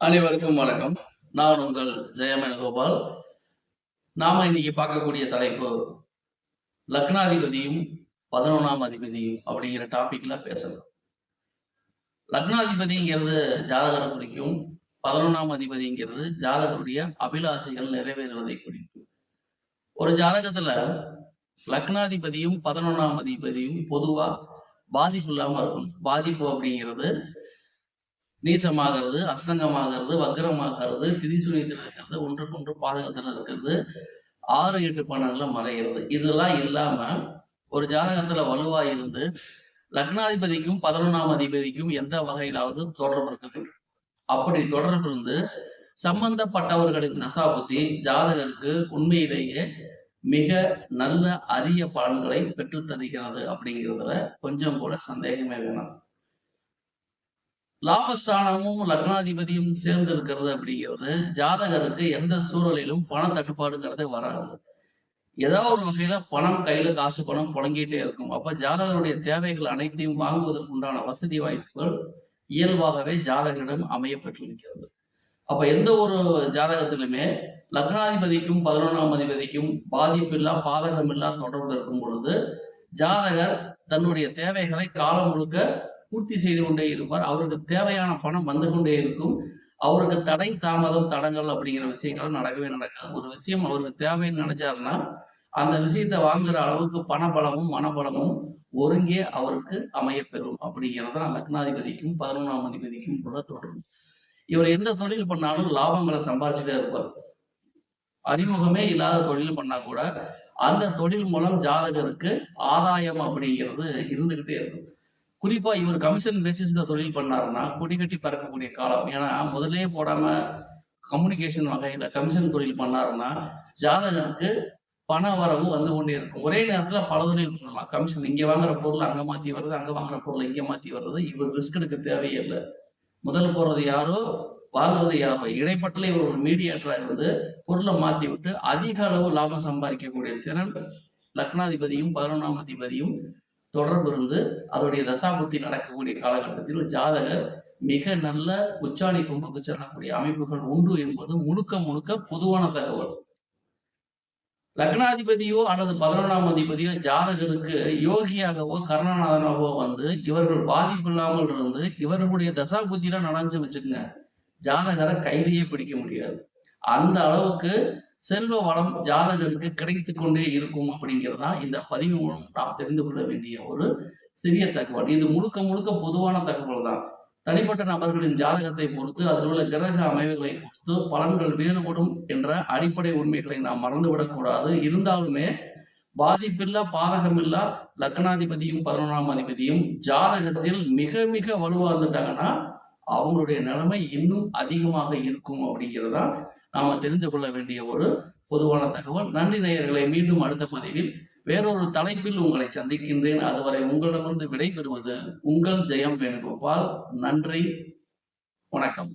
அனைவருக்கும் வணக்கம். நான் உங்கள் ஜெயமேன கோபால் நாம இன்னைக்கு பார்க்கக்கூடிய தலைப்பு லக்னாதிபதியும் பதினொன்றாம் அதிபதியும் அப்படிங்கிற டாபிக்ல பேசலாம். லக்னாதிபதிங்கிறது ஜாதகரை குறிக்கும் பதினொன்றாம் அதிபதிங்கிறது ஜாதகருடைய அபிலாசைகள் நிறைவேறுவதை குறிக்கும். ஒரு ஜாதகத்துல லக்னாதிபதியும் பதினொன்றாம் அதிபதியும் பொதுவா பாதிப்பு இல்லாம இருக்கும் பாதிப்பு அப்படிங்கிறது நீசமாகிறது அஸ்தங்கமாகிறது வக்ரமாகிறது திரிசுனியத்தில் இருக்கிறது ஒன்றுக்கொன்று பாதகத்தில் இருக்கிறது ஆறு எட்டு பன்னெண்டுல மறைகிறது. இதெல்லாம் இல்லாம ஒரு ஜாதகத்துல வலுவா இருந்து லக்னாதிபதிக்கும் பதினொன்றாம் அதிபதிக்கும் எந்த வகையிலாவது தொடர்பு இருக்குது அப்படி தொடர்பு இருந்து சம்பந்தப்பட்டவர்களின் நசாபுத்தி ஜாதகருக்கு உண்மையிலேயே மிக நல்ல அரிய பலன்களை பெற்றுத் தருகிறது அப்படிங்கிறதுல கொஞ்சம் கூட சந்தேகமே வேணாம். லாபஸ்தானமும் லக்னாதிபதியும் சேர்ந்து இருக்கிறது அப்படிங்கிறது ஜாதகருக்கு எந்த சூழலிலும் பண தட்டுப்பாடுங்கிறதே வராது. ஏதோ ஒரு வகையில பணம் கையில காசு பணம் புழங்கிட்டே இருக்கும். அப்ப ஜாதகருடைய தேவைகள் அனைத்தையும் வாங்குவதற்கு உண்டான வசதி வாய்ப்புகள் இயல்பாகவே ஜாதகரிடம் அமையப்பட்டிருக்கிறது. அப்ப எந்த ஒரு ஜாதகத்திலுமே லக்னாதிபதிக்கும் பதினொன்றாம் அதிபதிக்கும் பாதிப்பில்லா பாதகமில்லா தொடர்பு இருக்கும் பொழுது ஜாதகர் தன்னுடைய தேவைகளை காலம் முழுக்க பூர்த்தி செய்து கொண்டே இருப்பார். அவருக்கு தேவையான பணம் வந்து கொண்டே இருக்கும். அவருக்கு தடை தாமதம் தடங்கள் அப்படிங்கிற விஷயங்கள் நடக்கவே நடக்காது. ஒரு விஷயம் அவருக்கு தேவைன்னு நினைச்சாருன்னா அந்த விஷயத்தை வாங்குற அளவுக்கு பணபலமும் மனபலமும் ஒருங்கே அவருக்கு அமையப்பெறும். அப்படிங்கிறது தான் லக்னாதிபதிக்கும் பதினொன்றாம் அதிபதிக்கும் கூட தொடரும் இவர் எந்த தொழில் பண்ணாலும் லாபங்களை சம்பாரிச்சுட்டே இருப்பார். அறிமுகமே இல்லாத தொழில் பண்ணா கூட அந்த தொழில் மூலம் ஜாதகருக்கு ஆதாயம் அப்படிங்கிறது இருந்துகிட்டே இருக்கும். குறிப்பா இவர் கமிஷன் பேசிஸ்ல தொழில் பண்ணாருன்னா கொடி கட்டி பறக்கக்கூடிய காலம். ஏன்னா முதலே போடாம கம்யூனிகேஷன் வகையில கமிஷன் தொழில் பண்ணாருன்னா ஜாதகருக்கு பண வரவு வந்து கொண்டே இருக்கும். ஒரே நேரத்துல பல தொழில் பண்ணலாம். கமிஷன் இங்க வாங்குற பொருள் அங்க மாத்தி வர்றது அங்க வாங்குற பொருள் இங்க மாத்தி வர்றது. இவர் ரிஸ்க் எடுக்க தேவையில்லை முதல் போறது யாரோ வாங்குறது யாரோ. இடைப்பட்டல இவர் ஒரு மீடியேட்டரா இருந்து பொருளை மாத்தி விட்டு அதிக அளவு லாபம் சம்பாதிக்கக்கூடிய திறன் லக்னாதிபதியும் பதினொன்றாம் அதிபதியும் தொடர்பு இருந்து அதோடைய தசாபுத்தி நடக்கக்கூடிய காலகட்டத்தில் ஜாதகர் மிக நல்ல உச்சாணி கும்புக்கு செல்லக்கூடிய அமைப்புகள் உண்டு என்பது முழுக்க முழுக்க பொதுவான தகவல். லக்னாதிபதியோ அல்லது பதினொன்றாம் அதிபதியோ ஜாதகருக்கு யோகியாகவோ கருணாநாதனாகவோ வந்து இவர்கள் பாதிப்பு இல்லாமல் இருந்து இவர்களுடைய தசாபுத்தியில நனைஞ்சு வச்சுக்கோங்க. ஜாதகரை கையிலேயே பிடிக்க முடியாது. அந்த அளவுக்கு செல்வ வளம் ஜாதகருக்கு கிடைத்து கொண்டே இருக்கும் அப்படிங்கிறது தான் இந்த பதிவு மூலம் நாம் தெரிந்து கொள்ள வேண்டிய ஒரு சிறிய தகவல். இது முழுக்க முழுக்க பொதுவான தகவல் தான். தனிப்பட்ட நபர்களின் ஜாதகத்தை பொறுத்து அதில் உள்ள கிரக அமைவுகளை பொறுத்து பலன்கள் வேறுபடும் என்ற அடிப்படை உண்மைகளை நாம் மறந்துவிடக்கூடாது இருந்தாலுமே பாதிப்பில்லா பாதகமில்லா லக்னாதிபதியும் பதினொன்றாம் அதிபதியும் ஜாதகத்தில் மிக மிக வலுவாக இருந்துட்டாங்கன்னா அவங்களுடைய நிலைமை இன்னும் அதிகமாக இருக்கும் அப்படிங்கிறதா நாம தெரிந்து கொள்ள வேண்டிய ஒரு பொதுவான தகவல். நன்றி நேயர்களை மீண்டும் அடுத்த பதிவில் வேறொரு தலைப்பில் உங்களை சந்திக்கின்றேன். அதுவரை உங்களிடமிருந்து விடைபெறுவது உங்கள் ஜெயம் வேணுகோபால். நன்றி வணக்கம்.